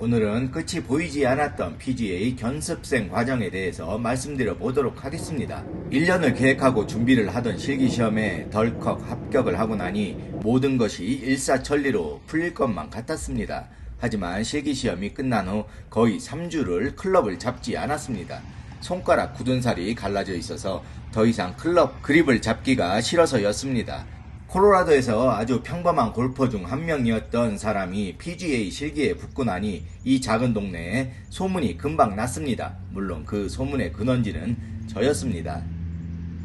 오늘은 끝이 보이지 않았던 PGA 견습생 과정에 대해서 말씀드려 보도록 하겠습니다. 1년을 계획하고 준비를 하던 실기시험에 덜컥 합격을 하고 나니 모든 것이 일사천리로 풀릴 것만 같았습니다. 하지만 실기시험이 끝난 후 거의 3주를 클럽을 잡지 않았습니다. 손가락 굳은 살이 갈라져 있어서 더 이상 클럽 그립을 잡기가 싫어서였습니다. 콜로라도에서 아주 평범한 골퍼 중 한 명이었던 사람이 PGA 실기에 붙고 나니 이 작은 동네에 소문이 금방 났습니다. 물론 그 소문의 근원지는 저였습니다.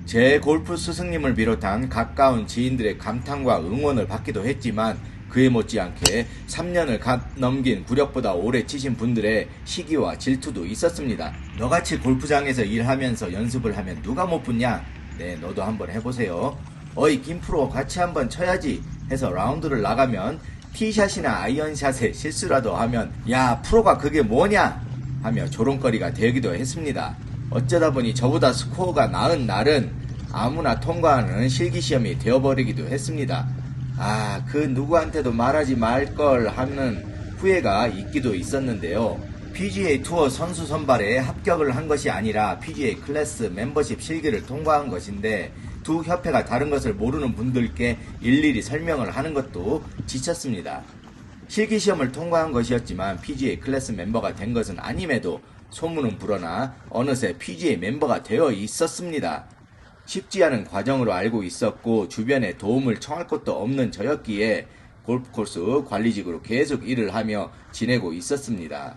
제 골프 스승님을 비롯한 가까운 지인들의 감탄과 응원을 받기도 했지만 그에 못지않게 3년을 갓 넘긴 구력보다 오래 치신 분들의 시기와 질투도 있었습니다. 너같이 골프장에서 일하면서 연습을 하면 누가 못 붙냐? 네, 너도 한번 해보세요. 어이 김프로 같이 한번 쳐야지 해서 라운드를 나가면 티샷이나 아이언샷에 실수라도 하면 야 프로가 그게 뭐냐 하며 조롱거리가 되기도 했습니다. 어쩌다 보니 저보다 스코어가 나은 날은 아무나 통과하는 실기시험이 되어버리기도 했습니다. 아, 그 누구한테도 말하지 말 걸 하는 후회가 있기도 있었는데요. PGA 투어 선수 선발에 합격을 한 것이 아니라 PGA 클래스 멤버십 실기를 통과한 것인데 두 협회가 다른 것을 모르는 분들께 일일이 설명을 하는 것도 지쳤습니다. 실기 시험을 통과한 것이었지만 PGA 클래스 멤버가 된 것은 아님에도 소문은 불어나 어느새 PGA 멤버가 되어 있었습니다. 쉽지 않은 과정으로 알고 있었고 주변에 도움을 청할 것도 없는 저였기에 골프코스 관리직으로 계속 일을 하며 지내고 있었습니다.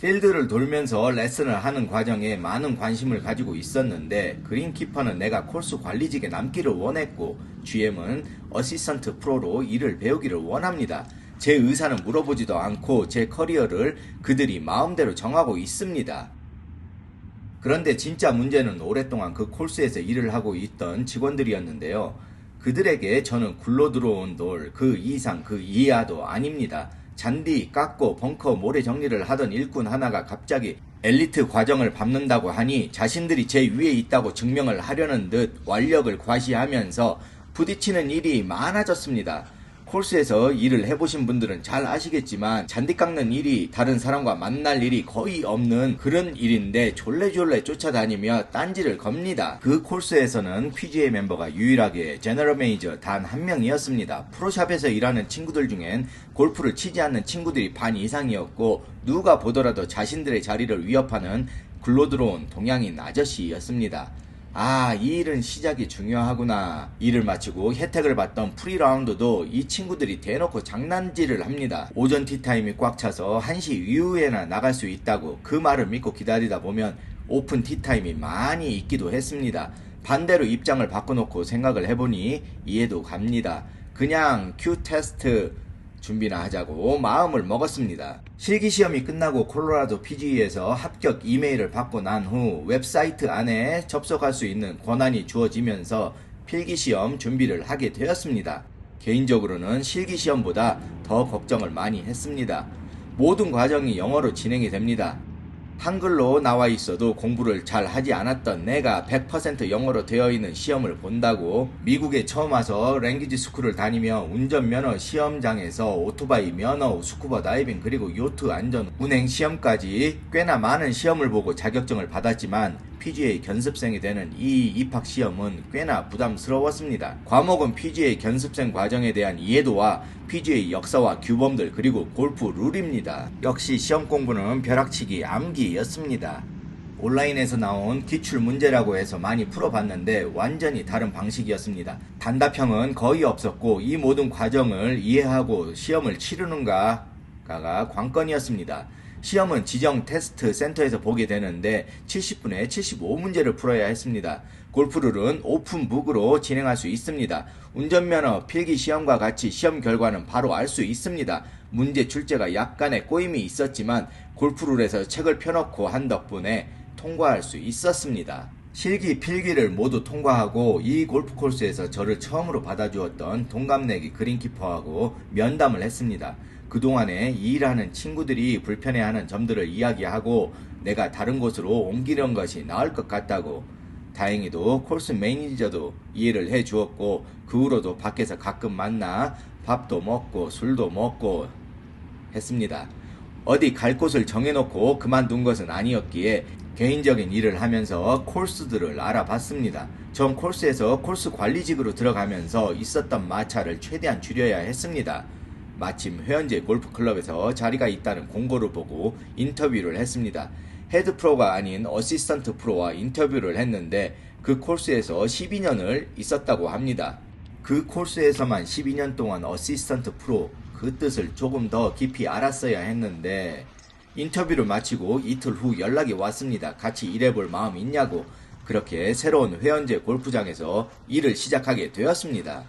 필드를 돌면서 레슨을 하는 과정에 많은 관심을 가지고 있었는데 그린키퍼는 내가 코스 관리직에 남기를 원했고 GM은 어시스턴트 프로로 일을 배우기를 원합니다. 제 의사는 물어보지도 않고 제 커리어를 그들이 마음대로 정하고 있습니다. 그런데 진짜 문제는 오랫동안 그 콜스에서 일을 하고 있던 직원들이었는데요. 그들에게 저는 굴러 들어온 돌 그 이상 그 이하도 아닙니다. 잔디 깎고 벙커 모래 정리를 하던 일꾼 하나가 갑자기 엘리트 과정을 밟는다고 하니 자신들이 제 위에 있다고 증명을 하려는 듯 완력을 과시하면서 부딪히는 일이 많아졌습니다. 콜스에서 일을 해보신 분들은 잘 아시겠지만 잔디 깎는 일이 다른 사람과 만날 일이 거의 없는 그런 일인데 졸래졸래 쫓아다니며 딴지를 겁니다. 그 콜스에서는 PGA 멤버가 유일하게 제너럴 매니저 단 한 명이었습니다. 프로샵에서 일하는 친구들 중엔 골프를 치지 않는 친구들이 반 이상이었고 누가 보더라도 자신들의 자리를 위협하는 굴러 들어온 동양인 아저씨였습니다. 아, 이 일은 시작이 중요하구나. 일을 마치고 혜택을 받던 프리라운드도 이 친구들이 대놓고 장난질을 합니다. 오전 티타임이 꽉 차서 1시 이후에나 나갈 수 있다고 그 말을 믿고 기다리다 보면 오픈 티타임이 많이 있기도 했습니다. 반대로 입장을 바꿔놓고 생각을 해보니 이해도 갑니다. 그냥 큐 테스트 준비나 하자고 마음을 먹었습니다. 실기시험이 끝나고 콜로라도 PG에서 합격 이메일을 받고 난 후 웹사이트 안에 접속할 수 있는 권한이 주어지면서 필기시험 준비를 하게 되었습니다. 개인적으로는 실기시험보다 더 걱정을 많이 했습니다. 모든 과정이 영어로 진행이 됩니다. 한글로 나와 있어도 공부를 잘 하지 않았던 내가 100% 영어로 되어 있는 시험을 본다고 미국에 처음 와서 랭귀지 스쿨을 다니며 운전면허 시험장에서 오토바이 면허, 스쿠버 다이빙 그리고 요트 안전 운행 시험까지 꽤나 많은 시험을 보고 자격증을 받았지만 PGA 견습생이 되는 이 입학 시험은 꽤나 부담스러웠습니다. 과목은 PGA 견습생 과정에 대한 이해도와 PGA 역사와 규범들 그리고 골프 룰입니다. 역시 시험 공부는 벼락치기 암기였습니다. 온라인에서 나온 기출 문제라고 해서 많이 풀어봤는데 완전히 다른 방식이었습니다. 단답형은 거의 없었고 이 모든 과정을 이해하고 시험을 치르는가가 관건이었습니다. 시험은 지정 테스트 센터에서 보게 되는데 70분에 75문제를 풀어야 했습니다. 골프룰은 오픈북으로 진행할 수 있습니다. 운전면허 필기 시험과 같이 시험 결과는 바로 알 수 있습니다. 문제 출제가 약간의 꼬임이 있었지만 골프룰에서 책을 펴놓고 한 덕분에 통과할 수 있었습니다. 실기, 필기를 모두 통과하고 이 골프 코스에서 저를 처음으로 받아주었던 동갑내기 그린키퍼하고 면담을 했습니다. 그동안에 일하는 친구들이 불편해하는 점들을 이야기하고 내가 다른 곳으로 옮기려는 것이 나을 것 같다고 다행히도 콜스 매니저도 이해를 해 주었고 그 후로도 밖에서 가끔 만나 밥도 먹고 술도 먹고 했습니다. 어디 갈 곳을 정해놓고 그만둔 것은 아니었기에 개인적인 일을 하면서 코스들을 알아봤습니다. 전 코스에서 코스 관리직으로 들어가면서 있었던 마찰을 최대한 줄여야 했습니다. 마침 회원제 골프클럽에서 자리가 있다는 공고를 보고 인터뷰를 했습니다. 헤드 프로가 아닌 어시스턴트 프로와 인터뷰를 했는데 그 코스에서 12년을 있었다고 합니다. 그 코스에서만 12년 동안 어시스턴트 프로 그 뜻을 조금 더 깊이 알았어야 했는데 인터뷰를 마치고 이틀 후 연락이 왔습니다. 같이 일해볼 마음 있냐고 그렇게 새로운 회원제 골프장에서 일을 시작하게 되었습니다.